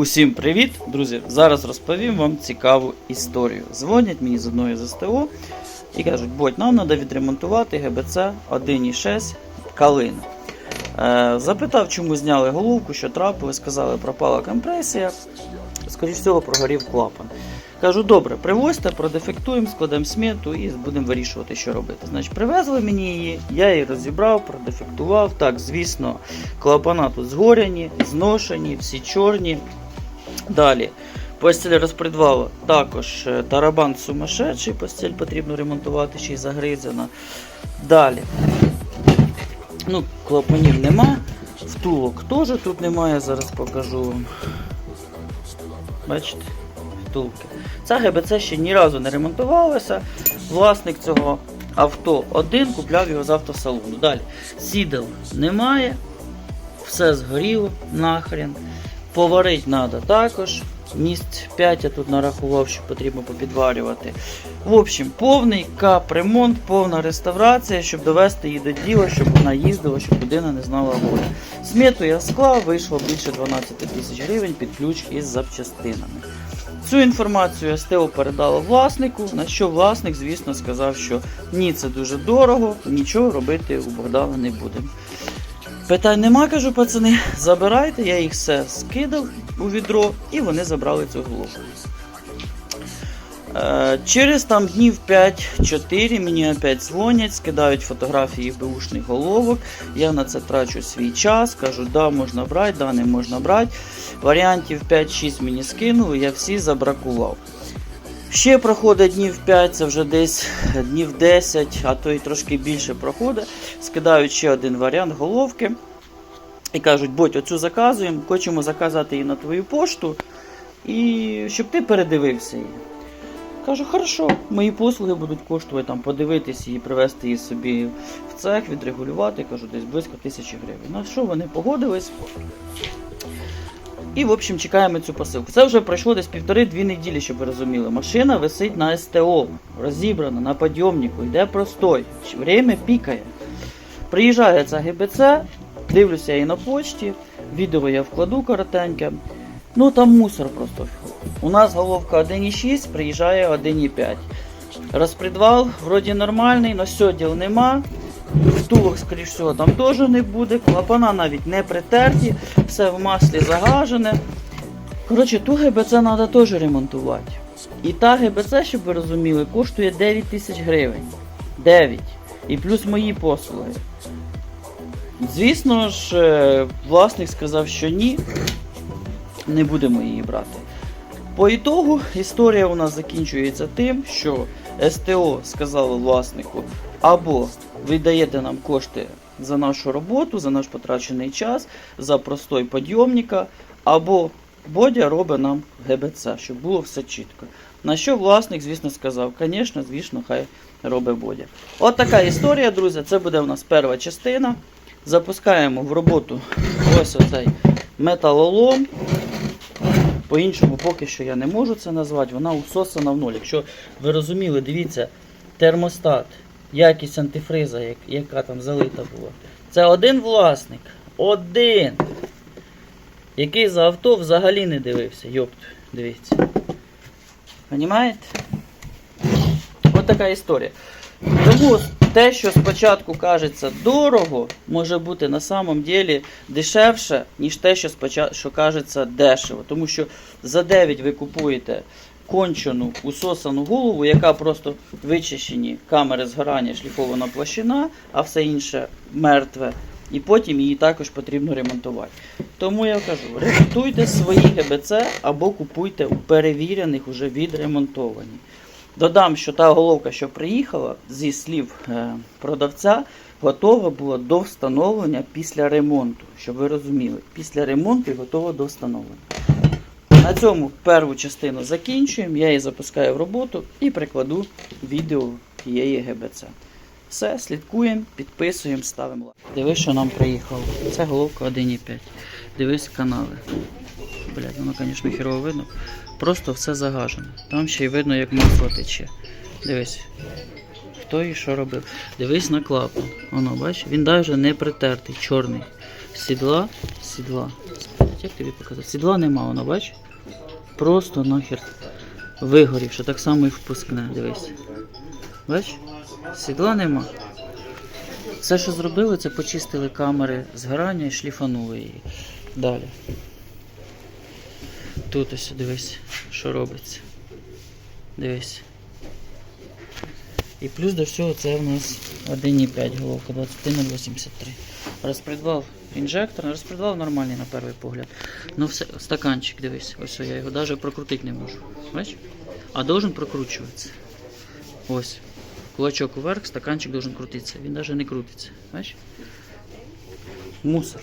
Усім привіт, друзі! Зараз розповім вам цікаву історію. Дзвонять мені з одної з СТО і кажуть, будь нам треба відремонтувати ГБЦ 1.6 Калина. Е, запитав, чому зняли головку, що трапилось, сказали, пропала компресія. Скоріше всього, прогорів клапан. Кажу, добре, привозьте, продефектуємо, складемо смету і будемо вирішувати, що робити. Значить, привезли мені її, я її розібрав, продефектував. Так, звісно, клапана тут згоряні, зношені, всі чорні. Далі. Постіль розпредвала також е, тарабан сумасшедший, постіль потрібно ремонтувати, ще й загризена. Далі. Ну, клапанів нема. Втулок теж тут немає, зараз покажу вам. Бачите? Втулки. Ця ГБЦ ще ні разу не ремонтувалася. Власник цього авто один купляв його з автосалону. Далі. Сідел немає. Все згоріло нахрен. Поварити треба також. Місць 5 я тут нарахував, що потрібно попідварювати. В общем, повний капремонт, повна реставрація, щоб довести її до діла, щоб вона їздила, щоб людина не знала горя. Смету я склав, вийшло більше 12 тисяч гривень під ключ із запчастинами. Цю інформацію СТО передала власнику, на що власник, звісно, сказав, що ні, це дуже дорого, нічого робити у Богдана не будемо. Питань нема, кажу, пацани, забирайте, я їх все скидав у відро, і вони забрали цю голову. Е, Через там днів 5-4 мені опять дзвонять, скидають фотографії беушних головок. Я на це трачу свій час, кажу, да, можна брати, да, не можна брати. Варіантів 5-6 мені скинули, я всі забракував. Ще проходить днів 5, це вже десь днів 10, а то й трошки більше проходить. Скидають ще один варіант головки. І кажуть, будь оцю заказуємо, хочемо заказати її на твою пошту, і щоб ти передивився її. Кажу, хорошо, мої послуги будуть коштувати там подивитись її, привезти її собі в цех, відрегулювати, кажу, десь близько тисячі гривень. На що вони погодились? І, в общем, чекаємо цю посилку. Це вже пройшло десь півтори-дві неділі, щоб ви розуміли. Машина висить на СТО, розібрана на підйомнику, йде простой. Время пікає. Приїжджає ця ГБЦ, дивлюся її на почті, відео я вкладу коротеньке. Ну там мусор просто. У нас головка 1.6, приїжджає 1.5. Розпредвал вроді нормальний, на сьоділ нема. Втулок, скоріш всього, там теж не буде. Клапана навіть не притерті, все в маслі загажене. Коротше, ту ГБЦ треба теж ремонтувати. І та ГБЦ, щоб ви розуміли, коштує 9 тисяч гривень. 9. І плюс мої послуги. Звісно ж, е, власник сказав, що ні, не будемо її брати. По ітогу історія у нас закінчується тим, що СТО сказало власнику, або ви даєте нам кошти за нашу роботу, за наш потрачений час, за простой підйомника, або Бодя робить нам ГБЦ, щоб було все чітко. На що власник, звісно, сказав, звісно, звісно, хай робить Бодя. От така історія, друзі. Це буде у нас перша частина. Запускаємо в роботу ось оцей металолом. По-іншому поки що я не можу це назвати, вона усосана в ноль. Якщо ви розуміли, дивіться, термостат, якість антифриза, як- яка там залита була. Це один власник. Один. Який за авто взагалі не дивився. Йопт, дивіться. Понімаєте? От така історія. Тому те, що спочатку кажеться дорого, може бути на самом ділі дешевше, ніж те, що спочатку що кажеться дешево. Тому що за 9 ви купуєте кончену усосану голову, яка просто вичищені камери згорання, шліфована площина, а все інше мертве. І потім її також потрібно ремонтувати. Тому я кажу, ремонтуйте свої ГБЦ або купуйте у перевірених, уже відремонтовані. Додам, що та головка, що приїхала, зі слів е, продавця, готова була до встановлення після ремонту. Щоб ви розуміли, після ремонту і готова до встановлення. На цьому першу частину закінчуємо, я її запускаю в роботу і прикладу відео тієї ГБЦ. Все, слідкуємо, підписуємо, ставимо лайк. Дивись, що нам приїхало. Це головка 1.5. Дивись канали. Блять, воно, звісно, хірово видно. Просто все загажено. Там ще й видно, як масло тече. Дивись. Хто і що робив. Дивись на клапан. Воно, бачиш, він навіть не притертий, чорний. Сідла, сідла. як тобі показати? Сідла нема, воно, бач? Просто нахер вигорівши, так само і впускне, дивись. Бач? Сідла нема. Все, що зробили, це почистили камери згорання і шліфанули її. Далі. Тут ось дивись, що робиться. Дивись. І плюс до всього це в нас 1,5 головка 21,83. Розпредвал інжектор, розпредвал нормальний на перший погляд. Ну все, стаканчик, дивись, ось я його навіть прокрутити не можу. Бачиш? А должен прокручуватися. Ось. Кулачок вверх, стаканчик должен крутитися. Він навіть не крутиться. Бачиш? Мусор.